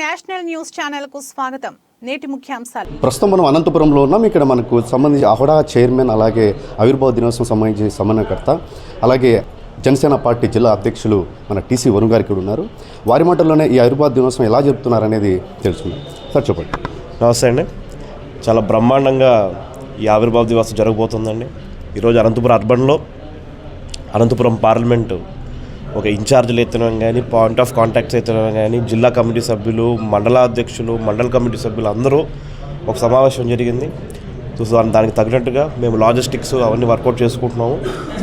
National news ఛానల్కు స్వాగతం. నేటి ముఖ్యాంశాలు. ప్రస్తుతం మనం అనంతపురంలో ఉన్నాం. ఇక్కడ మనకు సంబంధించి అహుడా చైర్మన్ అలాగే ఆవిర్భావ దినోత్సవం సంబంధించి సమన్వయకర్త అలాగే జనసేన పార్టీ జిల్లా అధ్యక్షులు మన టీసీ వరుణ్ గారు ఇక్కడ ఉన్నారు. వారి మాటల్లోనే ఈ ఆవిర్భావ దినోత్సవం ఎలా జరుపుతున్నారు అనేది తెలుసుకుందాం. సార్ చెప్పండి. నమస్తే అండి. చాలా బ్రహ్మాండంగా ఈ ఆవిర్భావ దివస్ జరగబోతుందండి. ఈరోజు అనంతపురం అర్బన్లో అనంతపురం పార్లమెంటు ఒక ఇన్ఛార్జీలు ఎత్తడం కానీ పాయింట్ ఆఫ్ కాంటాక్ట్స్ ఎత్తడం కానీ జిల్లా కమిటీ సభ్యులు మండల అధ్యక్షులు మండల కమిటీ సభ్యులు అందరూ ఒక సమావేశం జరిగింది. దానికి తగినట్టుగా మేము లాజిస్టిక్స్ అవన్నీ వర్కౌట్ చేసుకుంటున్నాము.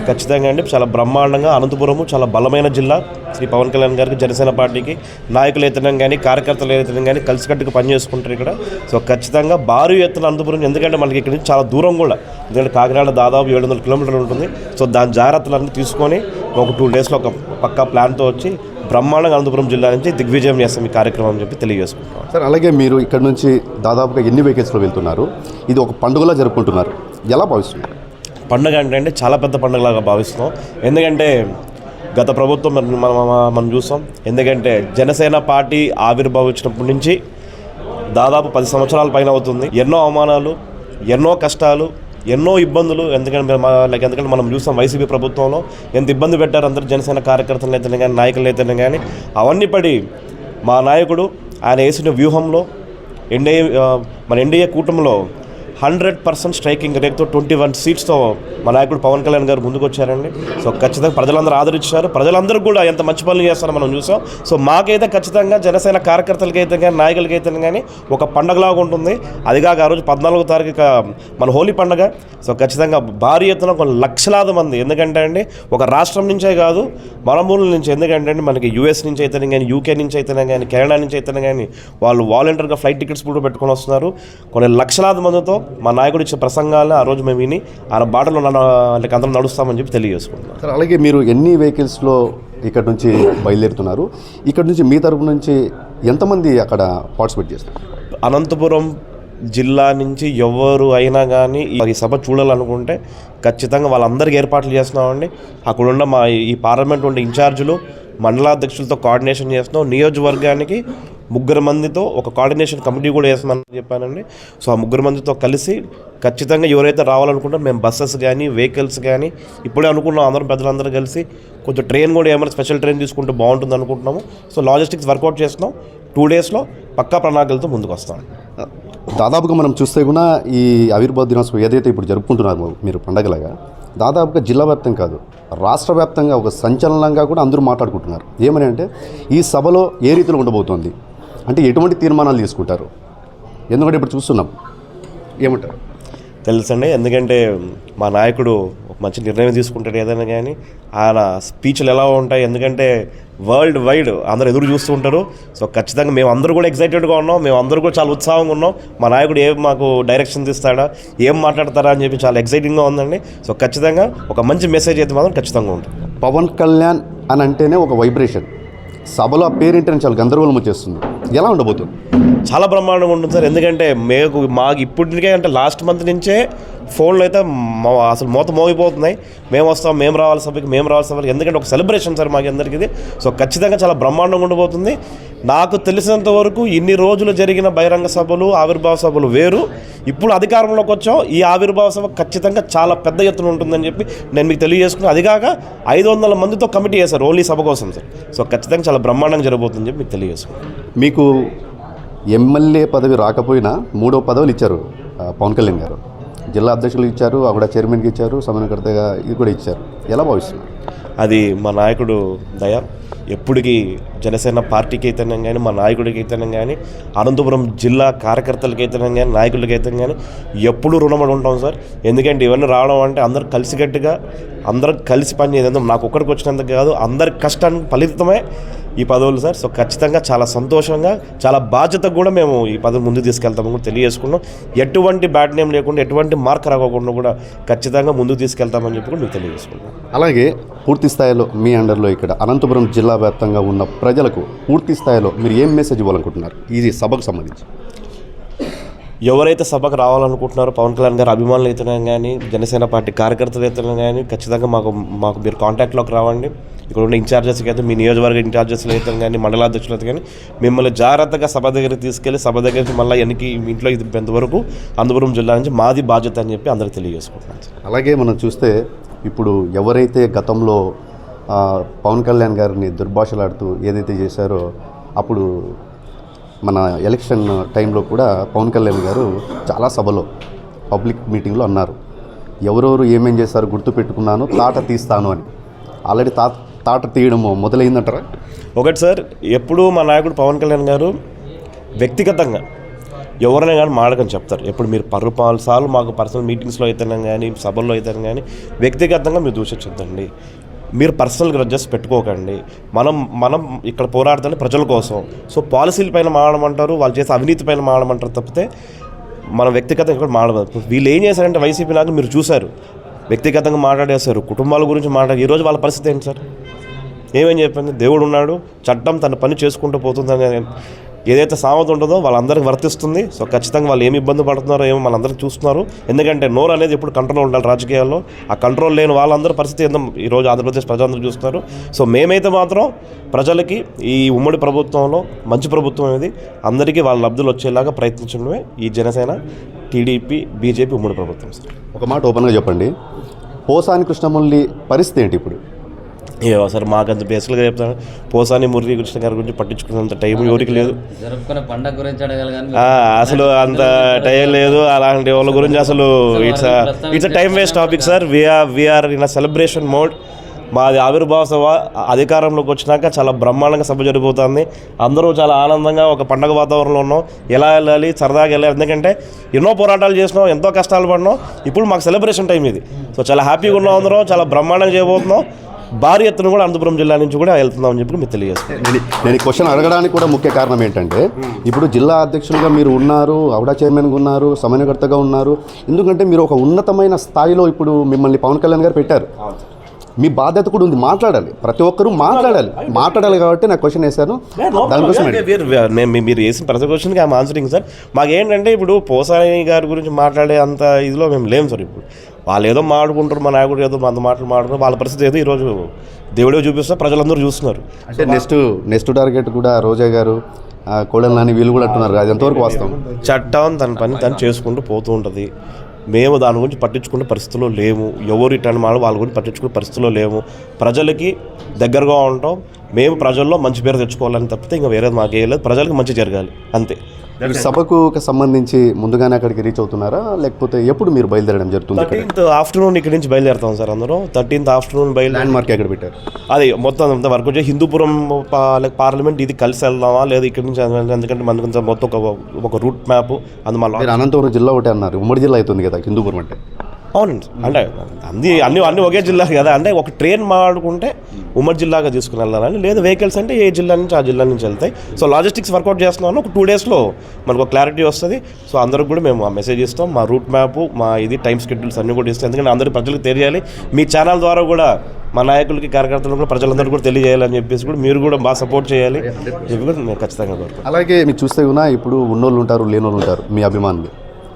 ఖచ్చితంగా అండి చాలా బ్రహ్మాండంగా అనంతపురము చాలా బలమైన జిల్లా. శ్రీ పవన్ కళ్యాణ్ గారికి జనసేన పార్టీకి నాయకులు ఎత్తడం కానీ కార్యకర్తలు ఎత్తడం కానీ కలిసికట్టుగా పనిచేసుకుంటారు ఇక్కడ. సో ఖచ్చితంగా భారీ ఎత్తున అనంతపురం ఎందుకంటే మనకి ఇక్కడ నుంచి చాలా దూరం కూడా. ఎందుకంటే కాకినాడ దాదాపు ఏడు వందల కిలోమీటర్లు ఉంటుంది. సో దాని జాగ్రత్తలన్నీ తీసుకొని ఒక టూ డేస్లో ఒక పక్కా ప్లాన్తో వచ్చి బ్రహ్మాండంగా అనంతపురం జిల్లా నుంచి దిగ్విజయం చేస్తాం ఈ కార్యక్రమం అని చెప్పి తెలియజేసుకుంటున్నాం. సార్ అలాగే మీరు ఇక్కడ నుంచి దాదాపుగా ఎన్ని వెహికల్స్లో వెళ్తున్నారు? ఇది ఒక పండుగలా జరుపుకుంటున్నారు. ఎలా భావిస్తున్నారు? పండుగ అంటే అంటే చాలా పెద్ద పండుగలాగా భావిస్తున్నాం. ఎందుకంటే గత ప్రభుత్వం మనం మనం- మనం చూస్తాం ఎందుకంటే జనసేన పార్టీ ఆవిర్భావించినప్పటి నుంచి దాదాపు పది సంవత్సరాల పైన అవుతుంది. ఎన్నో అవమానాలు ఎన్నో కష్టాలు ఎన్నో ఇబ్బందులు. ఎందుకంటే లైక్ ఎందుకంటే మనం చూస్తాం వైసీపీ ప్రభుత్వంలో ఎంత ఇబ్బంది పెట్టారు అందరు జనసేన కార్యకర్తలు అయితేనే కానీ నాయకులు అయితేనే కానీ అవన్నీ పడి మా నాయకుడు ఆయన వేసిన వ్యూహంలో ఎన్డీఏ మన ఎన్డీఏ కూటమిలో హండ్రెడ్ పర్సెంట్ స్ట్రైకింగ్ రేట్తో ట్వంటీ వన్ సీట్స్తో మా నాయకుడు పవన్ కళ్యాణ్ గారు ముందుకు వచ్చారండి సో ఖచ్చితంగా ప్రజలందరూ ఆదరించారు. ప్రజలందరూ కూడా ఎంత మంచి పనులు చేస్తారో మనం చూసాం. సో మాకైతే ఖచ్చితంగా జనసేన కార్యకర్తలకి అయితే కానీ నాయకులకి అయితే కానీ ఒక పండగలాగా ఉంటుంది. అదిగాక ఆ రోజు పద్నాలుగో తారీఖు మన హోలీ పండగ. సో ఖచ్చితంగా భారీ ఎత్తున ఒక లక్షలాది మంది. ఎందుకంటే అండి ఒక రాష్ట్రం నుంచే కాదు మరమూల నుంచి. ఎందుకంటే అండి మనకి యూఎస్ నుంచి అయితేనే కానీ యూకే నుంచి అయితేనే కానీ కెనడా నుంచి అయితేనే కానీ వాళ్ళు వాలంటీర్గా ఫ్లైట్ టికెట్స్ కూడా పెట్టుకొని వస్తున్నారు. కొన్ని లక్షలాది మందితో మా నాయకుడు ఇచ్చే ప్రసంగాలు ఆ రోజు మేము విని ఆయన బాటలో నన్ను వాళ్ళకి అందరం నడుస్తామని చెప్పి తెలియజేసుకుంటున్నాం. సార్ అలాగే మీరు ఎన్ని వెహికల్స్లో ఇక్కడ నుంచి బయలుదేరుతున్నారు? ఇక్కడ నుంచి మీ తరపు నుంచి ఎంతమంది అక్కడ పార్టిసిపేట్ చేస్తారు? అనంతపురం జిల్లా నుంచి ఎవరు అయినా కానీ ఈ సభ చూడాలనుకుంటే ఖచ్చితంగా వాళ్ళందరికీ ఏర్పాట్లు చేస్తున్నామండి. అక్కడున్న మా ఈ పార్లమెంట్ ఉండే ఇన్ఛార్జీలు మండలాధ్యక్షులతో కోఆర్డినేషన్ చేస్తున్నాం. నియోజకవర్గానికి ముగ్గురు మందితో ఒక కోఆర్డినేషన్ కమిటీ కూడా వేస్తామని చెప్పానండి. సో ఆ ముగ్గురు మందితో కలిసి ఖచ్చితంగా ఎవరైతే రావాలనుకుంటారో మేము బస్సెస్ కానీ వెహికల్స్ కానీ ఇప్పుడే అనుకున్నాం అందరం పెద్దలందరూ కలిసి కొంచెం ట్రైన్ కూడా ఏమైనా స్పెషల్ ట్రైన్ తీసుకుంటే బాగుంటుంది అనుకుంటున్నాము. సో లాజిస్టిక్స్ వర్కౌట్ చేస్తున్నాం. టూ డేస్లో పక్కా ప్రణాళికలతో ముందుకు వస్తాం. దాదాపుగా మనం చూస్తే కూడా ఈ ఆవిర్భావ దినోత్సవం ఏదైతే ఇప్పుడు జరుపుకుంటున్నారో మీరు పండగలాగా దాదాపుగా జిల్లా వ్యాప్తం కాదు రాష్ట్ర వ్యాప్తంగా ఒక సంచలనంగా కూడా అందరూ మాట్లాడుకుంటున్నారు. ఏమని అంటే ఈ సభలో ఏ రీతిలో ఉండబోతోంది? అంటే ఎటువంటి తీర్మానాలు తీసుకుంటారు? ఎందుకంటే ఇప్పుడు చూస్తున్నాం. ఏమంటారు? తెలుసండి. ఎందుకంటే మా నాయకుడు ఒక మంచి నిర్ణయం తీసుకుంటాడు ఏదైనా కానీ. ఆయన స్పీచ్లు ఎలా ఉంటాయి? ఎందుకంటే వరల్డ్ వైడ్ అందరూ ఎదురు చూస్తూ ఉంటారు. సో ఖచ్చితంగా మేము అందరూ కూడా ఎక్సైటెడ్గా ఉన్నాం. మేము అందరూ కూడా చాలా ఉత్సాహంగా ఉన్నాం. మా నాయకుడు ఏం మాకు డైరెక్షన్ ఇస్తాడా? ఏం మాట్లాడతారా అని చెప్పి చాలా ఎక్సైటింగ్గా ఉందండి. సో ఖచ్చితంగా ఒక మంచి మెసేజ్ అయితే మాత్రం ఖచ్చితంగా ఉంటుంది. పవన్ కళ్యాణ్ అని అంటేనే ఒక వైబ్రేషన్. సభలో ఆ పేరేంటని చాలా గందరగోళం వచ్చేస్తుంది. ఎలా ఉండబోతుంది? చాలా బ్రహ్మాండంగా ఉంటుంది సార్. ఎందుకంటే మేము మాకు ఇప్పటికే అంటే లాస్ట్ మంత్ నుంచే ఫోన్లు అయితే అసలు మూత మోగిపోతున్నాయి. మేము వస్తాం మేము రావాలి సభకి మేము రావాలి సభకి. ఎందుకంటే ఒక సెలబ్రేషన్ సార్ మాకు అందరికీ ఇది. సో ఖచ్చితంగా చాలా బ్రహ్మాండంగా ఉండిపోతుంది నాకు తెలిసినంత వరకు ఇన్ని రోజులు జరిగిన బహిరంగ సభలు ఆవిర్భావ సభలు వేరు. ఇప్పుడు అధికారంలోకి వచ్చాం. ఈ ఆవిర్భావ సభ ఖచ్చితంగా చాలా పెద్ద ఎత్తున ఉంటుందని చెప్పి నేను మీకు తెలియజేసుకున్నాను అదిగాక ఐదు వందల మందితో కమిటీ చేశారు ఓన్లీ సభ కోసం సార్. సో ఖచ్చితంగా చాలా బ్రహ్మాండంగా జరగబోతుందని చెప్పి మీకు తెలియజేసుకున్నాను మీకు ఎమ్మెల్యే పదవి రాకపోయినా మూడో పదవులు ఇచ్చారు పవన్ కళ్యాణ్ గారు. జిల్లా అధ్యక్షులు ఇచ్చారు అక్కడ చైర్మన్కి ఇచ్చారు సమన్వయకర్తగా ఇది కూడా ఇచ్చారు. ఎలా భావిస్తున్నారు? అది మా నాయకుడు దయ. ఎప్పటికీ జనసేన పార్టీకి అయితేనే కానీ మా నాయకుడికి అయితేనే కానీ అనంతపురం జిల్లా కార్యకర్తలకి అయితేనే కానీ నాయకులకి అయితే కానీ ఎప్పుడూ రుణపడి ఉంటాం సార్. ఎందుకంటే ఇవన్నీ రావడం అంటే అందరూ కలిసికట్టుగా అందరం కలిసి పనిచేయదు నాకు ఒక్కడికి వచ్చినందుకు కాదు అందరి కష్టానికి ఫలితమే ఈ పదవులు సార్. సో ఖచ్చితంగా చాలా సంతోషంగా చాలా బాధ్యతగా కూడా మేము ఈ పదవి ముందుకు తీసుకెళ్తాము కూడా తెలియజేసుకున్నాం. ఎటువంటి బ్యాడ్ నేమ్ లేకుండా ఎటువంటి మార్క్ రాకోకుండా కూడా ఖచ్చితంగా ముందుకు తీసుకెళ్తామని చెప్పి కూడా మీకు తెలియజేసుకున్నాం అలాగే పూర్తి స్థాయిలో మీ అండర్లో ఇక్కడ అనంతపురం జిల్లా వ్యాప్తంగా ఉన్న ప్రజలకు పూర్తి స్థాయిలో మీరు ఏం మెసేజ్ ఇవ్వాలనుకుంటున్నారు? ఇది సభకు సంబంధించి. ఎవరైతే సభకు రావాలనుకుంటున్నారో పవన్ కళ్యాణ్ గారు అభిమానులు అయితేనే కానీ జనసేన పార్టీ కార్యకర్తలు అయితేనే కానీ ఖచ్చితంగా మాకు మాకు మీరు కాంటాక్ట్లోకి రావండి. ఇక్కడ ఉన్న ఇన్ఛార్జెస్కి అయితే మీ నియోజకవర్గ ఇన్ఛార్జెస్లు అయితే కానీ మండలాధ్యక్షులు అయితే కానీ మిమ్మల్ని జాగ్రత్తగా సభ దగ్గరికి తీసుకెళ్ళి సభ దగ్గర నుంచి మళ్ళీ ఎన్నికి మీ ఇంట్లో ఇది ఎంతవరకు అనంతపురం జిల్లా నుంచి మాది బాధ్యత అని చెప్పి అందరికి తెలియజేసుకుంటున్నాను. అలాగే మనం చూస్తే ఇప్పుడు ఎవరైతే గతంలో పవన్ కళ్యాణ్ గారిని దుర్భాషలాడుతూ ఏదైతే చేశారో అప్పుడు మన ఎలక్షన్ టైంలో కూడా పవన్ కళ్యాణ్ గారు చాలా సభలో పబ్లిక్ మీటింగ్లో అన్నారు. ఎవరెవరు ఏమేం చేశారు గుర్తు పెట్టుకున్నాను తాట తీస్తాను అని. ఆల్రెడీ తా తాట తీయడము మొదలైందంటారా? ఒకటి సార్ ఎప్పుడు మా నాయకుడు పవన్ కళ్యాణ్ గారు వ్యక్తిగతంగా ఎవరైనా కానీ మాడకని చెప్తారు. ఎప్పుడు మీరు పరు సార్లు మాకు పర్సనల్ మీటింగ్స్లో అయితేనే కానీ సభల్లో అయితేనే కానీ వ్యక్తిగతంగా మీరు దూషించొద్దండి. మీరు పర్సనల్ గ్రడ్జెస్ పెట్టుకోకండి. మనం మనం ఇక్కడ పోరాడుతుంది ప్రజల కోసం. సో పాలసీల పైన మాడమంటారు వాళ్ళు చేసే అవినీతి పైన మాడమంటారు తప్పితే మనం వ్యక్తిగతంగా ఇక్కడ మాడదు వీళ్ళు ఏం చేశారంటే వైసీపీ నాకు మీరు చూశారు. వ్యక్తిగతంగా మాట్లాడేశారు కుటుంబాల గురించి మాట్లాడి ఈరోజు వాళ్ళ పరిస్థితి ఏంటి సార్? ఏమని చెప్పింది? దేవుడు ఉన్నాడు చట్టం తన పని చేసుకుంటూ పోతుందని ఏదైతే సామెత ఉంటుందో వాళ్ళందరికీ వర్తిస్తుంది. సో ఖచ్చితంగా వాళ్ళు ఏమి ఇబ్బంది పడుతున్నారో ఏమో మనందరికీ చూస్తున్నారు. ఎందుకంటే నోరు అనేది ఎప్పుడు కంట్రోల్ ఉండాలి రాజకీయాల్లో. ఆ కంట్రోల్ లేని వాళ్ళందరూ పరిస్థితి ఏందో ఈరోజు ఆంధ్రప్రదేశ్ ప్రజలందరూ చూస్తున్నారు. సో మేమైతే మాత్రం ప్రజలకి ఈ ఉమ్మడి ప్రభుత్వంలో మంచి ప్రభుత్వం అనేది అందరికీ వాళ్ళ లబ్ధులు వచ్చేలాగా ప్రయత్నించడమే ఈ జనసేన టీడీపీ బీజేపీ ఉమ్మడి ప్రభుత్వం సార్. ఒక మాట ఓపెన్గా చెప్పండి. పోసాని కృష్ణమురళి పరిస్థితి ఏంటి ఇప్పుడు? ఏవో సార్ మాకంత బేసిక్గా చెప్తాను. పోసాని మురళీ కృష్ణ గారి గురించి పట్టించుకున్నంత టైం ఎవరికి లేదు. జరుపుకునే పండగ గురించి అసలు అంత టైం లేదు. అలాంటి వాళ్ళ గురించి అసలు it's it's time waste topic sir we are we are in a celebration mode మాది ఆవిర్భావ సభ. అధికారంలోకి వచ్చినాక చాలా బ్రహ్మాండంగా సభ జరిగిపోతుంది అందరూ చాలా ఆనందంగా ఒక పండగ వాతావరణంలో ఉన్నాం. ఎలా వెళ్ళాలి? సరదాగా వెళ్ళాలి. ఎందుకంటే ఎన్నో పోరాటాలు చేసినాం ఎంతో కష్టాలు పడినాం. ఇప్పుడు మాకు సెలబ్రేషన్ టైం ఇది. సో చాలా హ్యాపీగా ఉన్నాం అందరం. చాలా బ్రహ్మాండంగా చేయబోతున్నాం. భారీ ఎత్తున కూడా అనంతపురం జిల్లా నుంచి కూడా వెళ్తున్నామని చెప్పి మీకు తెలియజేస్తాం నేను ఈ క్వశ్చన్ అడగడానికి కూడా ముఖ్య కారణం ఏంటంటే ఇప్పుడు జిల్లా అధ్యక్షులుగా మీరు ఉన్నారు అవడా చైర్మన్గా ఉన్నారు సమన్వయకర్తగా ఉన్నారు ఎందుకంటే మీరు ఒక ఉన్నతమైన స్థాయిలో ఇప్పుడు మిమ్మల్ని పవన్ కళ్యాణ్ గారు పెట్టారు. మీ బాధ్యత కూడా ఉంది మాట్లాడాలి. ప్రతి ఒక్కరూ మాట్లాడాలి. మాట్లాడాలి కాబట్టి నాకు క్వశ్చన్ వేశాను. దానికోసం మీరు వేసిన ప్రతి క్వశ్చన్కి ఐమ్ ఆన్సరింగ్ సార్. మాకేంటంటే ఇప్పుడు పోసాని గారి గురించి మాట్లాడే అంత ఇదిలో మేము లేము సార్ ఇప్పుడు. వాళ్ళు ఏదో మాట్లాడుకుంటారు మా నాయకుడు ఏదో మన మాటలు మాట్లాడుకుంటారు వాళ్ళ పరిస్థితి ఏదో ఈరోజు దేవుడే చూపిస్తే ప్రజలందరూ చూస్తున్నారు. అంటే నెక్స్ట్ నెక్స్ట్ టార్గెట్ కూడా రోజా గారు కోడెల నాని వీళ్ళు కూడా అంటున్నారు అది ఎంతవరకు వాస్తవం? చట్టం తన పని తను చేసుకుంటూ పోతూ ఉంటుంది. మేము దాని గురించి పట్టించుకునే పరిస్థితిలో లేము. ఎవరు ఇటని మాట వాళ్ళ గురించి పట్టించుకునే పరిస్థితిలో లేము. ప్రజలకి దగ్గరగా ఉంటాం. మేము ప్రజల్లో మంచి పేరు తెచ్చుకోవాలని తప్పితే ఇంకా వేరేది మాకేం లేదు. ప్రజలకు మంచి జరగాలి. అంతే. మీరు సభకు సంబంధించి ముందుగానే అక్కడికి రీచ్ అవుతున్నారా? లేకపోతే ఎప్పుడు మీరు బయలుదేరడం జరుగుతుంది థర్టీన్త్ ఆఫ్టర్నూన్ ఇక్కడి నుంచి బయలుదేరుతాం సార్ అందరూ. థర్టీన్త్ ఆఫ్టర్నూన్ ల్యాండ్ మార్క్ ఎక్కడ పెట్టారు? అది మొత్తం అంత వరకు వచ్చి హిందూపురం పార్లమెంట్ ఇది కలిసి వెళ్దామా? లేదా ఇక్కడి నుంచి ఎందుకంటే మనకు మొత్తం ఒక ఒక రూట్ మ్యాప్. అందు మళ్ళీ మీరు అనంతపురం జిల్లా ఒకటే అన్నారు. ఉమ్మడి జిల్లా అవుతుంది కదా హిందూపురం అంటే. అవునండి. అంటే అన్ని అన్ని అన్ని ఒకే జిల్లా కదా. అంటే ఒక ట్రైన్ మాడుకుంటే ఉమ్మడి జిల్లాగా తీసుకుని వెళ్ళాలని లేదు వెహికల్స్ అంటే ఏ జిల్లా నుంచి ఆ జిల్లా నుంచి వెళ్తాయి. సో లాజిస్టిక్స్ వర్కౌట్ చేస్తున్నాను. ఒక టూ డేస్లో మనకు క్లారిటీ వస్తుంది. సో అందరికి కూడా మేము ఆ మెసేజ్ ఇస్తాం. మా రూట్ మ్యాప్ మా ఇది టైం షెడ్యూల్స్ అన్ని కూడా ఇస్తాం. ఎందుకంటే అందరి ప్రజలకు తెలియాలి. మీ ఛానల్ ద్వారా కూడా మా నాయకులకి కార్యకర్తలకు కూడా ప్రజలందరూ కూడా తెలియజేయాలని చెప్పేసి కూడా మీరు కూడా బాగా సపోర్ట్ చేయాలి. చెప్పి కూడా ఖచ్చితంగా అలాగే మీరు చూస్తే కూడా ఇప్పుడు ఉన్నోళ్ళు ఉంటారు లేనోళ్ళు ఉంటారు. మీ అభిమానులు.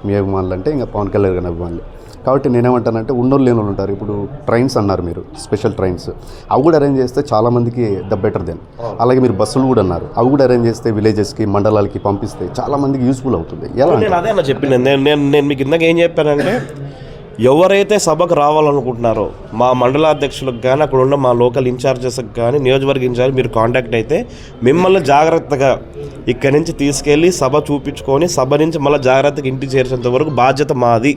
మీ అభిమానులు అంటే ఇంకా పవన్ కళ్యాణ్ గారి అభిమానులు. కాబట్టి నేనేమంటానంటే ఉన్నోళ్ళు లేనోళ్ళు ఉంటారు. ఇప్పుడు ట్రైన్స్ అన్నారు మీరు స్పెషల్ ట్రైన్స్. అవి కూడా అరేంజ్ చేస్తే చాలా మందికి ద బెటర్ దెన్. అలాగే మీరు బస్సులు కూడా అన్నారు. అవి కూడా అరేంజ్ చేస్తే విలేజెస్కి మండలాలకి పంపిస్తే చాలా మందికి యూస్ఫుల్ అవుతుంది. ఎలా నేను అదే అన్న చెప్పింది నేను నేను నేను మీకు ఇందాక ఏం చెప్పానంటే ఎవరైతే సభకు రావాలనుకుంటున్నారో మా మండలాధ్యక్షులకు కానీ అక్కడ ఉన్న మా లోకల్ ఇన్ఛార్జెస్కి కానీ నియోజకవర్గ ఇన్ఛార్జ్ మీరు కాంటాక్ట్ అయితే మిమ్మల్ని జాగ్రత్తగా ఇక్కడి నుంచి తీసుకెళ్ళి సభ చూపించుకొని సభ నుంచి మళ్ళీ జాగ్రత్తగా ఇంటికి చేర్చేంత వరకు బాధ్యత మాది.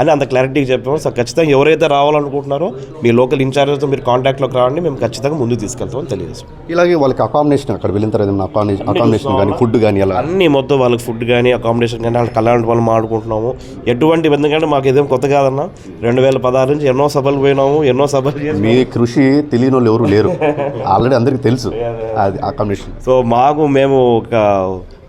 అని అంత క్లారిటీగా చెప్పాము. సో ఖచ్చితంగా ఎవరైతే రావాలనుకుంటున్నారో మీ లోకల్ ఇన్ఛార్జ్తో మీరు కాంటాక్ట్లోకి రావండి. మేము ఖచ్చితంగా ముందుకు తీసుకెళ్తామని తెలియజేస్తాం. ఇలాగే వాళ్ళకి అకామిడేషన్ అక్కడ వెళ్ళిన తర్వాత అకామిడేషన్ అకామిడేషన్ కానీ ఫుడ్ కానీ ఎలా? అన్ని మొత్తం వాళ్ళకి ఫుడ్ కానీ అకామిడేషన్ కానీ వాళ్ళకి కళ్యాణ వాళ్ళు మాడుకుంటున్నాము ఎటువంటి ఎందుకంటే మాకు ఇదేం కొత్త కాదన్న. రెండు వేల పదహారు నుంచి ఎన్నో సభలు పోయినాము ఎన్నో సభలు మీ కృషి తెలియని వాళ్ళు ఎవరు లేరు. ఆల్రెడీ అందరికీ తెలుసు. అది అకామిడేషన్ సో మాకు మేము ఒక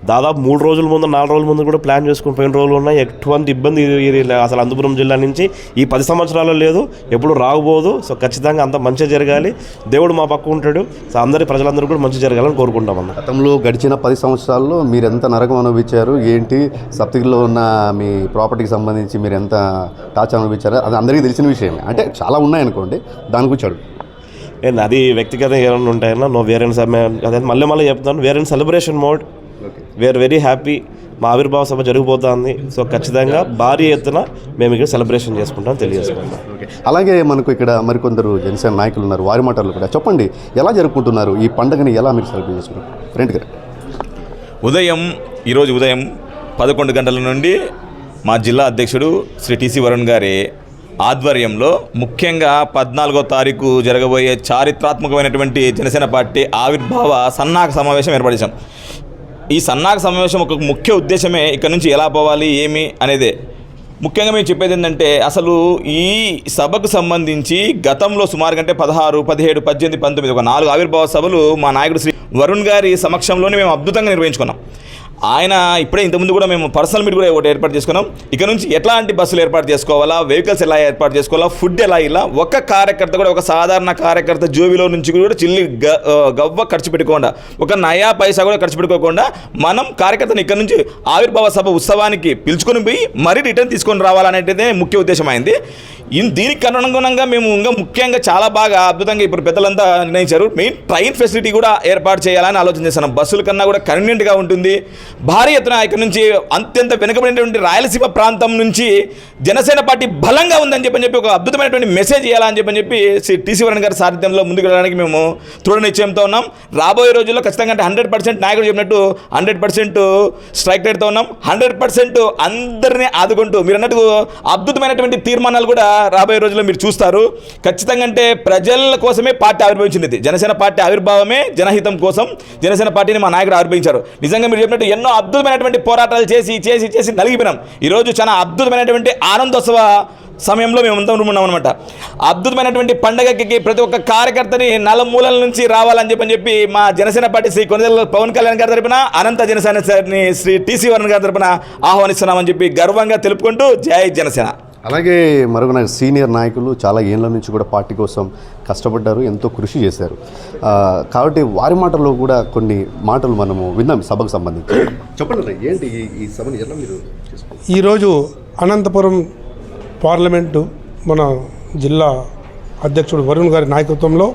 దాదాపు మూడు రోజుల ముందు నాలుగు రోజుల ముందు కూడా ప్లాన్ చేసుకుని పోయిన రోజులు ఉన్నాయి. ఎటువంటి ఇబ్బంది అసలు అనంతపురం జిల్లా నుంచి ఈ పది సంవత్సరాలు లేదు. ఎప్పుడు రాకపోదు. సో ఖచ్చితంగా అంత మంచిగా జరగాలి. దేవుడు మా పక్క ఉంటాడు. సో అందరి ప్రజలందరూ కూడా మంచి జరగాలని కోరుకుంటామన్న. గతంలో గడిచిన పది సంవత్సరాల్లో మీరు ఎంత నరకం అనుభవించారు? ఏంటి? సప్తగిరిలో ఉన్న మీ ప్రాపర్టీకి సంబంధించి మీరు ఎంత టాచ్ అనుభవించారో? అది అందరికీ తెలిసిన విషయమే. అంటే చాలా ఉన్నాయనుకోండి దాని గురించి అడుగు. అది వ్యక్తిగత ఏమైనా ఉంటాయన్నా? నో వేరే అదే మళ్ళీ మళ్ళీ చెప్తాను. వేరే celebration mode we are very happy మా ఆవిర్భావ సభ జరిగిపోతుంది సో ఖచ్చితంగా భారీ ఎత్తున మేము ఇక్కడ సెలబ్రేషన్ చేసుకుంటాం తెలియజేసుకుంటాం. అలాగే మనకు ఇక్కడ మరికొందరు జనసేన నాయకులు ఉన్నారు. వారి మాటలు కూడా చెప్పండి. ఎలా జరుపుకుంటున్నారు? ఈ పండుగని ఎలా మీరు సెలబ్రేట్ చేసుకుంటారు? ఫ్రెండ్ గారు. ఉదయం ఈరోజు ఉదయం పదకొండు గంటల నుండి మా జిల్లా అధ్యక్షుడు శ్రీ టీసీ వరుణ్ గారి ఆధ్వర్యంలో ముఖ్యంగా పద్నాలుగో తారీఖు జరగబోయే చారిత్రాత్మకమైనటువంటి జనసేన పార్టీ ఆవిర్భావ సన్నాహక సమావేశం ఏర్పరిచాం ఈ సన్నాహక సమావేశం ఒక ముఖ్య ఉద్దేశమే ఇక్కడ నుంచి ఎలా పోవాలి ఏమి అనేదే. ముఖ్యంగా మేము చెప్పేది ఏంటంటే అసలు ఈ సభకు సంబంధించి గతంలో సుమారు కంటే పదహారు పదిహేడు పద్దెనిమిది పంతొమ్మిది ఒక నాలుగు ఆవిర్భావ సభలు మా నాయకుడు శ్రీ వరుణ్ గారి సమక్షంలోనే మేము అద్భుతంగా నిర్వహించుకున్నాం. ఆయన ఇప్పుడే ఇంతకుముందు కూడా మేము పర్సనల్ మీట్ కూడా ఒకటి ఏర్పాటు చేసుకున్నాం. ఇక నుంచి ఎట్లాంటి బస్సులు ఏర్పాటు చేసుకోవాలా వెహికల్స్ ఎలా ఏర్పాటు చేసుకోవాలా ఫుడ్ ఎలా ఇలా ఒక కార్యకర్త కూడా ఒక సాధారణ కార్యకర్త జోబిలో నుంచి కూడా చిల్లి గ- గవ్వ ఖర్చు పెట్టుకోకుండా ఒక నయా పైసా కూడా ఖర్చు పెట్టుకోకుండా మనం కార్యకర్తను ఇక్కడ నుంచి ఆవిర్భావ సభ ఉత్సవానికి పిలుచుకొని పోయి మరీ రిటర్న్ తీసుకొని రావాలనేటిదే ముఖ్య ఉద్దేశం అయింది దీనికి అనుగుణంగా మేము ఇంకా ముఖ్యంగా చాలా బాగా అద్భుతంగా ఇప్పుడు పెద్దలంతా నిర్ణయించారు. మెయిన్ ట్రైన్ ఫెసిలిటీ కూడా ఏర్పాటు చేయాలని ఆలోచన చేస్తున్నాం బస్సుల కన్నా కూడా కన్వీనియంట్గా ఉంటుంది. భారీ ఎత్తున ఇక్కడ నుంచి అత్యంత వెనుకబడినటువంటి రాయలసీమ ప్రాంతం నుంచి జనసేన పార్టీ బలంగా ఉందని చెప్పని చెప్పి ఒక అద్భుతమైనటువంటి మెసేజ్ ఇవ్వాలని చెప్పని చెప్పి శ్రీ టీసీ వరణ్ గారి సారథ్యంలో ముందుకు వెళ్ళడానికి మేము దృఢ నిశ్చయంతో ఉన్నాం. రాబోయే రోజుల్లో ఖచ్చితంగా అంటే హండ్రెడ్ పర్సెంట్ నాయకుడు చెప్పినట్టు హండ్రెడ్ పర్సెంట్ స్ట్రైక్ రేట్తో ఉన్నాం. హండ్రెడ్ పర్సెంట్ అందరినీ ఆదుకుంటూ మీరు అన్నట్టు అద్భుతమైనటువంటి తీర్మానాలు కూడా రాబోయే రోజుల్లో మీరు చూస్తారు ఖచ్చితంగా అంటే ప్రజల కోసమే పార్టీ ఆవిర్భవించింది జనసేన పార్టీ ఆవిర్భావమే జనహితం కోసం జనసేన పార్టీని మా నాయకుడు ఆవిర్భవించారు. నిజంగా మీరు చెప్పినట్టు ఎన్నో అద్భుతమైనటువంటి పోరాటాలు చేసి చేసి చేసి నలిగిపోయినాం. ఈరోజు చాలా అద్భుతమైనటువంటి ఆనందోత్సవ సమయంలో మేము అందరం ఉన్నాం అనమాట అద్భుతమైనటువంటి పండగకి ప్రతి ఒక్క కార్యకర్తని నలుమూలల నుంచి రావాలని చెప్పని చెప్పి మా జనసేన పార్టీ శ్రీ కొనదల పవన్ కళ్యాణ్ గారి తరపున అనంత జనసేన సార్ని శ్రీ టీసీ వరుణ్ గారి తరపున ఆహ్వానిస్తున్నామని చెప్పి గర్వంగా తెలుపుకుంటూ జై జనసేన. అలాగే మరొక సీనియర్ నాయకులు చాలా ఏళ్ళ నుంచి కూడా పార్టీ కోసం కష్టపడ్డారు ఎంతో కృషి చేశారు. కాబట్టి వారి మాటల్లో కూడా కొన్ని మాటలు మనము విన్నాం సభకు సంబంధించి. చెప్పండి ఏంటి ఈ- సభను ఎలా మీరు ఈరోజు అనంతపురం పార్లమెంటు మన జిల్లా అధ్యక్షుడు వరుణ్ గారి నాయకత్వంలో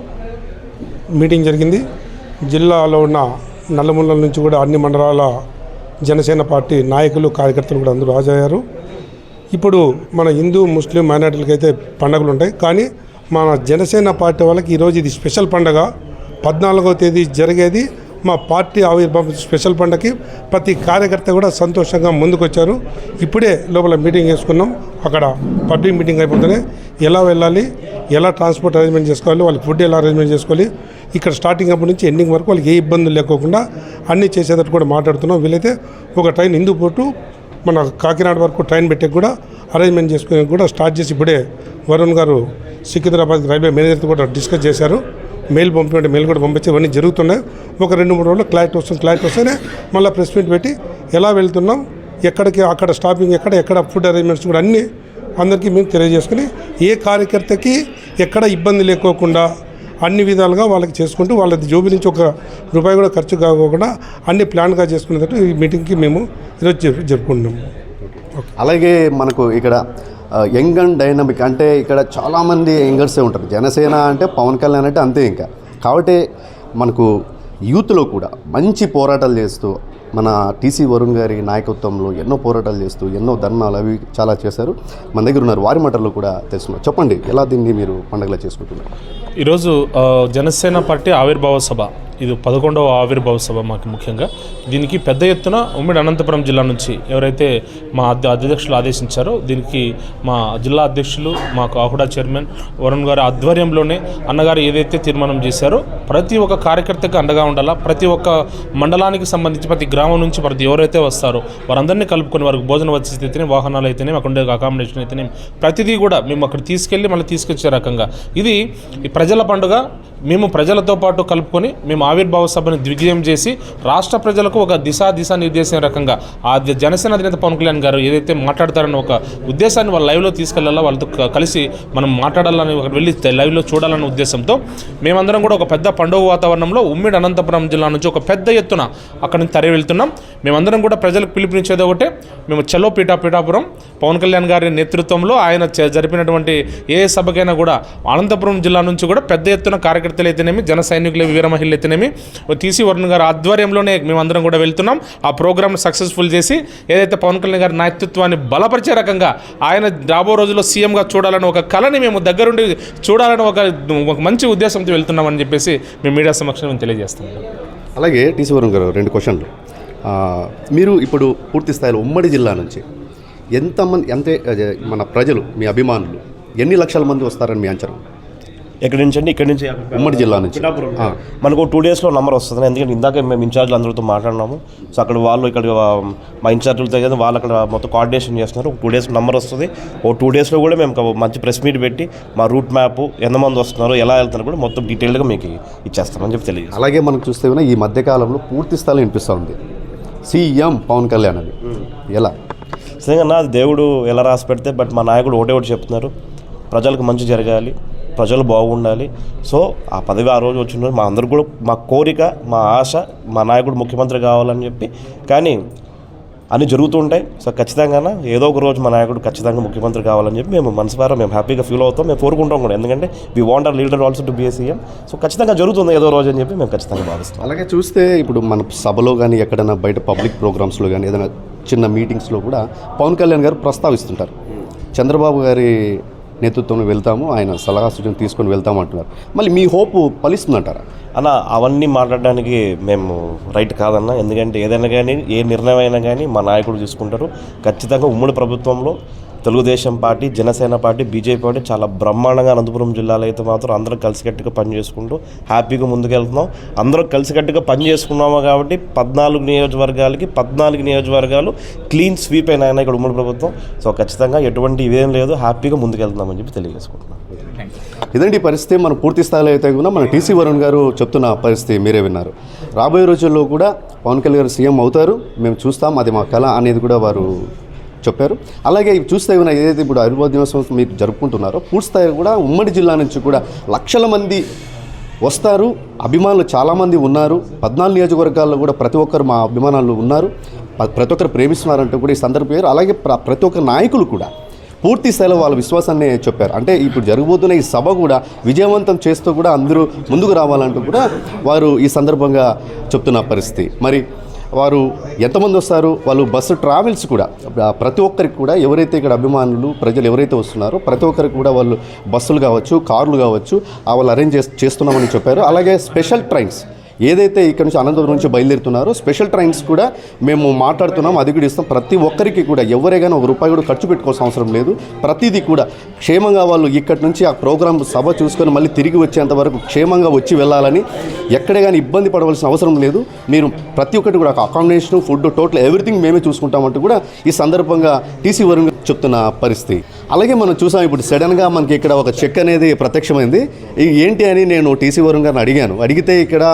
మీటింగ్ జరిగింది. జిల్లాలో ఉన్న నల్లమూలల నుంచి కూడా అన్ని మండలాల జనసేన పార్టీ నాయకులు కార్యకర్తలు కూడా అందరూ హాజరయ్యారు. ఇప్పుడు మన హిందూ ముస్లిం మైనార్టీలకి అయితే పండుగలు ఉంటాయి కానీ మన జనసేన పార్టీ వాళ్ళకి ఈరోజు ఇది స్పెషల్ పండగ. పద్నాలుగవ తేదీ జరిగేది. మా పార్టీ ఆవిర్భావం స్పెషల్ పండగకి ప్రతి కార్యకర్త కూడా సంతోషంగా ముందుకొచ్చారు. ఇప్పుడే లోపల మీటింగ్ చేసుకున్నాం. అక్కడ పబ్లిక్ మీటింగ్ అయిపోతేనే ఎలా వెళ్ళాలి ఎలా ట్రాన్స్పోర్ట్ అరేంజ్మెంట్ చేసుకోవాలి వాళ్ళకి ఫుడ్ ఎలా అరేంజ్మెంట్ చేసుకోవాలి. ఇక్కడ స్టార్టింగ్ అప్పటి నుంచి ఎండింగ్ వరకు వాళ్ళకి ఏ ఇబ్బందులు లేకోకుండా అన్నీ చేసేటట్టు కూడా మాట్లాడుతున్నాం. వీలైతే ఒక ట్రైన్ హిందూపూర్ టు మన కాకినాడ వరకు ట్రైన్ పెట్టే కూడా అరేంజ్మెంట్ చేసుకునే కూడా స్టార్ట్ చేసి ఇప్పుడే వరుణ్ గారు సికింద్రాబాద్ రైల్వే మేనేజర్తో కూడా డిస్కస్ చేశారు. మెయిల్ పంపించే మెయిల్ కూడా పంపించి ఇవన్నీ జరుగుతున్నాయి. ఒక రెండు మూడు రోజులు క్లారిటీ వస్తుంది క్లారిటీ వస్తేనే మళ్ళీ ప్రెస్ మీట్ పెట్టి ఎలా వెళ్తున్నాం ఎక్కడికి అక్కడ స్టాపింగ్ ఎక్కడ ఎక్కడ ఫుడ్ అరేంజ్మెంట్స్ కూడా అన్నీ అందరికీ మేము తెలియజేసుకుని ఏ కార్యకర్తకి ఎక్కడ ఇబ్బంది లేకోకుండా అన్ని విధాలుగా వాళ్ళకి చేసుకుంటూ వాళ్ళ జోబీ నుంచి ఒక రూపాయి కూడా ఖర్చు కాకోకుండా అన్ని ప్లాన్గా చేసుకునేటట్టు ఈ మీటింగ్కి మేము ఈరోజు జరుపు జరుపుకుంటున్నాము. అలాగే మనకు ఇక్కడ యంగ్ అండ్ డైనమిక్ అంటే ఇక్కడ చాలామంది యంగర్సే ఉంటారు. జనసేన అంటే పవన్ కళ్యాణ్ అంటే అంతే ఇంకా. కాబట్టి మనకు యూత్లో కూడా మంచి పోరాటాలు చేస్తూ మన టీసీ వరుణ్ గారి నాయకత్వంలో ఎన్నో పోరాటాలు చేస్తూ ఎన్నో ధర్నాలు అవి చాలా చేశారు. మన దగ్గర ఉన్నారు వారి మాటల్లో కూడా తెలుసుకున్నారు చెప్పండి ఎలా దీన్ని మీరు పండుగలా చేసుకుంటున్నారు? ఈరోజు జనసేన పార్టీ ఆవిర్భావ సభ. ఇది పదకొండవ ఆవిర్భావ సభ మాకు ముఖ్యంగా. దీనికి పెద్ద ఎత్తున ఉమ్మడి అనంతపురం జిల్లా నుంచి ఎవరైతే మా అధ్యక్షులు ఆదేశించారో దీనికి మా జిల్లా అధ్యక్షులు మాకు కాహుడా చైర్మన్ వరుణ్ గారి ఆధ్వర్యంలోనే అన్నగారు ఏదైతే తీర్మానం చేశారో ప్రతి ఒక్క కార్యకర్తకు అండగా ఉండాలా ప్రతి ఒక్క మండలానికి సంబంధించి ప్రతి గ్రామం నుంచి ప్రతి ఎవరైతే వస్తారో వారందరినీ కలుపుకొని వారికి భోజన వసతి అయితేనే వాహనాలు అయితేనే అక్కడ ఉండే అకామిడేషన్ అయితేనే ప్రతిదీ కూడా మేము అక్కడ తీసుకెళ్ళి మళ్ళీ తీసుకొచ్చే రకంగా. ఇది ఈ ప్రజల పండుగ మేము ప్రజలతో పాటు కలుపుకొని మేము ఆవిర్భావ సభను దిగ్విజయం చేసి రాష్ట్ర ప్రజలకు ఒక దిశా దిశానిర్దేశం రకంగా ఆ జనసేన అధినేత పవన్ కళ్యాణ్ గారు ఏదైతే మాట్లాడతారన్న ఒక ఉద్దేశాన్ని వాళ్ళ లైవ్లో తీసుకెళ్ళాలో వాళ్ళతో కలిసి మనం మాట్లాడాలని వెళ్ళి లైవ్లో చూడాలన్న ఉద్దేశంతో మేమందరం కూడా ఒక పెద్ద పండుగ వాతావరణంలో ఉమ్మిడి అనంతపురం జిల్లా నుంచి ఒక పెద్ద ఎత్తున అక్కడి నుంచి తరలి వెళ్తున్నాం. మేమందరం కూడా ప్రజలకు పిలుపునిచ్చేది ఒకటే. మేము చలో పీఠా పీఠాపురం. పవన్ కళ్యాణ్ గారి నేతృత్వంలో ఆయన జరిపినటువంటి ఏ సభకైనా కూడా అనంతపురం జిల్లా నుంచి కూడా పెద్ద ఎత్తున కార్యకర్తలు అయితేనేమి జన సైనికులు వీర మహిళలు అయితేనేమి టీసీ వరుణ్ గారి ఆధ్వర్యంలోనే మేమందరం కూడా వెళ్తున్నాం. ఆ ప్రోగ్రామ్ సక్సెస్ఫుల్ చేసి ఏదైతే పవన్ కళ్యాణ్ గారి నాయకత్వాన్ని బలపరిచే రకంగా ఆయన రాబో రోజుల్లో సీఎంగా చూడాలని ఒక కళని మేము దగ్గరుండి చూడాలని ఒక ఒక మంచి ఉద్దేశంతో వెళ్తున్నామని చెప్పేసి మేము మీడియా సమక్షంలో తెలియజేస్తున్నాం. అలాగే టీసీ వరుణ్ గారు రెండు క్వశ్చన్లు. మీరు ఇప్పుడు పూర్తి స్థాయిలో ఉమ్మడి జిల్లా నుంచి ఎంతమంది అదే, మన ప్రజలు మీ అభిమానులు ఎన్ని లక్షల మంది వస్తారని మీ అంచనా? ఎక్కడి నుంచి అండి ఇక్కడి నుంచి ఉమ్మడి జిల్లా నుంచి. మనకు టూ డేస్లో నంబర్ వస్తుంది ఎందుకంటే ఇందాక మేము ఇన్ఛార్జ్లు అందరితో మాట్లాడినాము. సో అక్కడ వాళ్ళు ఇక్కడ మా ఇన్ఛార్జ్లతో కదా వాళ్ళు అక్కడ మొత్తం కోఆర్డినేషన్ చేస్తున్నారు. ఒక టూ డేస్ నంబర్ వస్తుంది. ఓ టూ డేస్లో కూడా మేము మంచి ప్రెస్ మీట్ పెట్టి మా రూట్ మ్యాప్ ఎంతమంది వస్తున్నారు ఎలా వెళ్తున్నారు కూడా మొత్తం డీటెయిల్గా మీకు ఇచ్చేస్తామని చెప్పి తెలియజేస్తాం. అలాగే మనకు చూస్తే ఈ మధ్యకాలంలో పూర్తి స్థాయిలో వినిపిస్తూ ఉంది. సీఎం పవన్ కళ్యాణ్ అని. ఎలా? నిజంగా అది దేవుడు ఎలా రాసి పెడితే బట్ మా నాయకుడు ఒకటే ఒకటి చెప్తున్నారు. ప్రజలకు మంచి జరగాలి ప్రజలు బాగుండాలి. సో ఆ పదవి ఆ రోజు వచ్చిన రోజు మా అందరికి కూడా మా కోరిక మా ఆశ మా నాయకుడు ముఖ్యమంత్రి కావాలని చెప్పి. కానీ అన్నీ జరుగుతూ ఉంటాయి. సో ఖచ్చితంగా ఏదో ఒక రోజు మా నాయకుడు ఖచ్చితంగా ముఖ్యమంత్రి కావాలని చెప్పి మేము మనసుపారా మేము హ్యాపీగా ఫీల్ అవుతాం. మేము కోరుకుంటాం కూడా. ఎందుకంటే we want our leader also to be CM so ఖచ్చితంగా జరుగుతుంది ఏదో రోజు అని చెప్పి మేము ఖచ్చితంగా భావిస్తాం. అలాగే చూస్తే ఇప్పుడు మన సభలో కానీ ఎక్కడైనా బయట పబ్లిక్ ప్రోగ్రామ్స్లో కానీ ఏదైనా చిన్న మీటింగ్స్లో కూడా పవన్ కళ్యాణ్ గారు ప్రస్తావిస్తుంటారు. చంద్రబాబు గారి నేతృత్వంలో వెళ్తాము ఆయన సలహా సూచన తీసుకొని వెళ్తాము అంటున్నారు. మళ్ళీ మీ హోప్ ఫలిస్తుందంటారా? అన్న అవన్నీ మాట్లాడడానికి మేము రైట్ కాదన్న. ఎందుకంటే ఏదైనా కానీ ఏ నిర్ణయం అయినా కానీ మా నాయకుడు తీసుకుంటారు ఖచ్చితంగా ఉమ్మడి ప్రభుత్వంలో Telugu Desam party Janasena party BJP party చాలా బ్రహ్మాండంగా అనంతపురం జిల్లాలో అయితే మాత్రం అందరం కలిసికట్టుగా పని చేసుకుంటూ హ్యాపీగా ముందుకెళ్తున్నాం. అందరూ కలిసికట్టుగా పని చేసుకున్నాము కాబట్టి పద్నాలుగు నియోజకవర్గాలకి పద్నాలుగు నియోజకవర్గాలు క్లీన్ స్వీప్ అయినా ఇక్కడ ఉమ్మడి ప్రభుత్వం. సో ఖచ్చితంగా ఎటువంటి ఇదేం లేదు. హ్యాపీగా ముందుకెళ్తున్నామని చెప్పి తెలియజేసుకుంటున్నాం. ఇదండి పరిస్థితి? మనం పూర్తి స్థాయిలో అయితే కూడా మన టీసీ వరుణ్ గారు చెప్తున్న పరిస్థితి మీరే విన్నారు. రాబోయే రోజుల్లో కూడా పవన్ కళ్యాణ్ గారు సీఎం అవుతారు. మేము చూస్తాం. అది మా కళ అనేది కూడా వారు చెప్పారు. అలాగే ఇవి చూస్తే ఉన్న ఏదైతే ఇప్పుడు ఆయుర్వేద దినోత్సవం మీరు జరుపుకుంటున్నారో పూర్తి స్థాయి కూడా ఉమ్మడి జిల్లా నుంచి కూడా లక్షల మంది వస్తారు. అభిమానులు చాలామంది ఉన్నారు. పద్నాలుగు నియోజకవర్గాల్లో కూడా ప్రతి ఒక్కరు మా అభిమానులు ఉన్నారు. ప్రతి ఒక్కరు ప్రేమిస్తున్నారంటూ కూడా ఈ సందర్భం అలాగే ప్ర- ప్రతి ఒక్క నాయకులు కూడా పూర్తి స్థాయిలో వాళ్ళ విశ్వాసాన్ని చెప్పారు. అంటే ఇప్పుడు జరగబోతున్న ఈ సభ కూడా విజయవంతం చేస్తూ కూడా అందరూ ముందుకు రావాలంటూ కూడా వారు ఈ సందర్భంగా చెప్తున్న పరిస్థితి. మరి వారు ఎంతమంది వస్తారు? వాళ్ళు బస్సు ట్రావెల్స్ కూడా. ప్రతి ఒక్కరికి కూడా ఎవరైతే ఇక్కడ అభిమానులు ప్రజలు ఎవరైతే వస్తున్నారో ప్రతి ఒక్కరికి కూడా వాళ్ళు బస్సులు కావచ్చు కార్లు కావచ్చు వాళ్ళు అరేంజ్ చేస్తున్నామని చెప్పారు. అలాగే స్పెషల్ ట్రైన్స్. ఏదైతే ఇక్కడ నుంచి అనంతపురం నుంచి బయలుదేరుతున్నారో స్పెషల్ ట్రైన్స్ కూడా మేము మాట్లాడుతున్నాం. అది కూడా ఇస్తాం. ప్రతి ఒక్కరికి కూడా ఎవరే కానీ ఒక రూపాయి కూడా ఖర్చు పెట్టుకోవాల్సిన అవసరం లేదు. ప్రతిదీ కూడా క్షేమంగా వాళ్ళు ఇక్కడి నుంచి ఆ ప్రోగ్రామ్ సభ చూసుకొని మళ్ళీ తిరిగి వచ్చేంత వరకు క్షేమంగా వచ్చి వెళ్ళాలని ఎక్కడే కానీ ఇబ్బంది పడవలసిన అవసరం లేదు. మీరు ప్రతి ఒక్కటి కూడా అకామిడేషన్ ఫుడ్ టోటల్ ఎవ్రీథింగ్ మేమే చూసుకుంటామంటూ కూడా ఈ సందర్భంగా టీసీ వరుణ్ చెప్తున్న పరిస్థితి. అలాగే మనం చూసాం ఇప్పుడు సడన్గా మనకి ఇక్కడ ఒక చెక్ అనేది ప్రత్యక్షమైంది. ఇది ఏంటి అని నేను టీసీ వరుణ్ గారిని అడిగాను. అడిగితే ఇక్కడ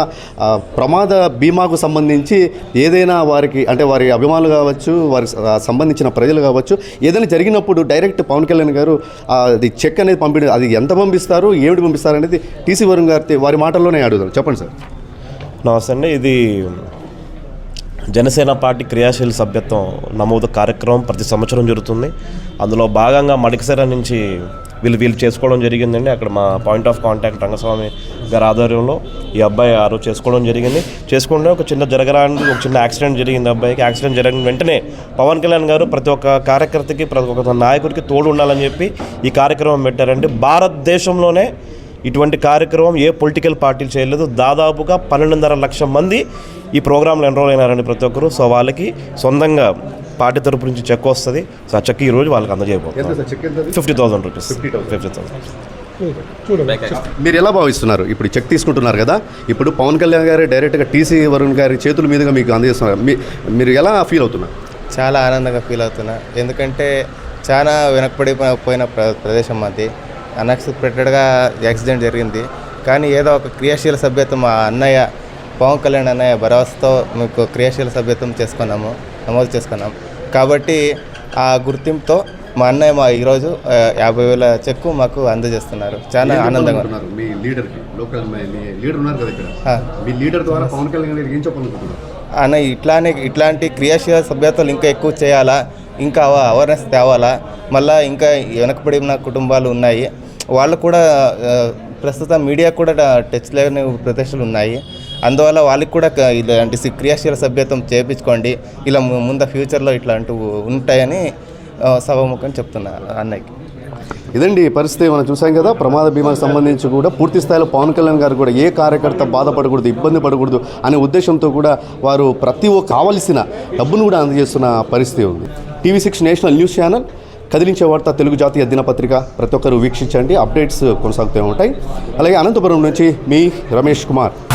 ప్రమాద బీమాకు సంబంధించి ఏదైనా వారికి అంటే వారి అభిమానులు కావచ్చు వారి సంబంధించిన ప్రజలు కావచ్చు ఏదైనా జరిగినప్పుడు డైరెక్ట్ పవన్ కళ్యాణ్ గారు అది చెక్ అనేది పంపిణీ అది ఎంత పంపిస్తారు ఏమిటి పంపిస్తారు అనేది టీసీ వరుణ్ గారి వారి మాటల్లోనే అడుగుతాను చెప్పండి సార్. నమస్తే అండి. ఇది జనసేన పార్టీ క్రియాశీల సభ్యత్వం నమోదు కార్యక్రమం ప్రతి సంవత్సరం జరుగుతుంది. అందులో భాగంగా మడికసర నుంచి వీళ్ళు వీళ్ళు చేసుకోవడం జరిగిందండి. అక్కడ మా పాయింట్ ఆఫ్ కాంటాక్ట్ రంగస్వామి గారి ఆధ్వర్యంలో ఈ అబ్బాయి ఆ రోజు చేసుకోవడం జరిగింది. చేసుకుంటే ఒక చిన్న జరగరానికి ఒక చిన్న యాక్సిడెంట్ జరిగింది అబ్బాయికి. యాక్సిడెంట్ జరిగిన వెంటనే పవన్ కళ్యాణ్ గారు ప్రతి ఒక్క కార్యకర్తకి ప్రతి ఒక్క నాయకుడికి తోడు ఉండాలని చెప్పి ఈ కార్యక్రమం పెట్టారండి. భారతదేశంలోనే ఇటువంటి కార్యక్రమం ఏ పొలిటికల్ పార్టీలు చేయలేదు. దాదాపుగా పన్నెండున్నర లక్షల మంది ఈ ప్రోగ్రాంలో ఎన్రోల్ అయినారండి ప్రతి ఒక్కరు. సో వాళ్ళకి సొంతంగా పార్టీ తరపు నుంచి చెక్ వస్తుంది. సో ఆ చెక్ ఈ రోజు వాళ్ళకి అందజేయబోతుంది fifty thousand rupees. Fifty thousand. మీరు ఎలా భావిస్తున్నారు? ఇప్పుడు చెక్ తీసుకుంటున్నారు కదా. ఇప్పుడు పవన్ కళ్యాణ్ గారు డైరెక్ట్గా టీసీ వరుణ్ గారి చేతుల మీదుగా మీకు అందజేస్తున్నారు. మీ మీరు ఎలా ఫీల్ అవుతున్నారు? చాలా ఆనందంగా ఫీల్ అవుతున్నా. ఎందుకంటే చాలా వెనకబడి పోయిన ప్ర ప్రదేశం మాది అన్ఎక్స్పెక్టెడ్గా యాక్సిడెంట్ జరిగింది. కానీ ఏదో ఒక క్రియాశీల సభ్యత మా అన్నయ్య పవన్ కళ్యాణ్ అనే భరోసాతో మీకు క్రియాశీల సభ్యత్వం చేసుకున్నాము నమోదు చేసుకున్నాం కాబట్టి ఆ గుర్తింపుతో మా అన్నయ్య మా ఈరోజు యాభై వేల చెక్కు మాకు అందజేస్తున్నారు. చాలా ఆనందంగా. అనుకుంటున్నారు మీ లీడర్కి లోకల్ మీ లీడర్ ఉన్నారు కదా ఇక్కడ? ఆ. మీ లీడర్ ద్వారా పవన్ కళ్యాణ్ గారికి ఏం చెప్పాలనుకుంటున్నారు? అన్న ఇట్లానే ఇట్లాంటి క్రియాశీల సభ్యతలు ఇంకా ఎక్కువ చేయాలా? ఇంకా అవ- అవేర్నెస్ తేవాలా? మళ్ళా ఇంకా వెనకబడిన కుటుంబాలు ఉన్నాయి. వాళ్ళు కూడా ప్రస్తుతం మీడియా కూడా టచ్ లేని ప్రదేశాలు ఉన్నాయి. అందువల్ల వాళ్ళకి కూడా ఇలాంటి సి- క్రియాశీల సభ్యత్వం చేయించుకోండి ఇలా ముందు ఫ్యూచర్లో ఇట్లాంటివి ఉంటాయని సభాముఖం చెప్తున్నా అన్నయ్యకి. ఇదండి పరిస్థితి మనం చూసాం కదా. ప్రమాద బీమాకు సంబంధించి కూడా పూర్తి స్థాయిలో పవన్ కళ్యాణ్ గారు కూడా ఏ కార్యకర్త బాధపడకూడదు ఇబ్బంది పడకూడదు అనే ఉద్దేశంతో కూడా వారు ప్రతి ఒక్క కావలసిన డబ్బును కూడా అందజేస్తున్న పరిస్థితి ఉంది. TV six national news channel కదిలించే వార్త తెలుగు జాతీయ దినపత్రిక. ప్రతి ఒక్కరు వీక్షించండి. అప్డేట్స్ కొనసాగుతూ ఉంటాయి. అలాగే అనంతపురం నుంచి మీ రమేష్ కుమార్.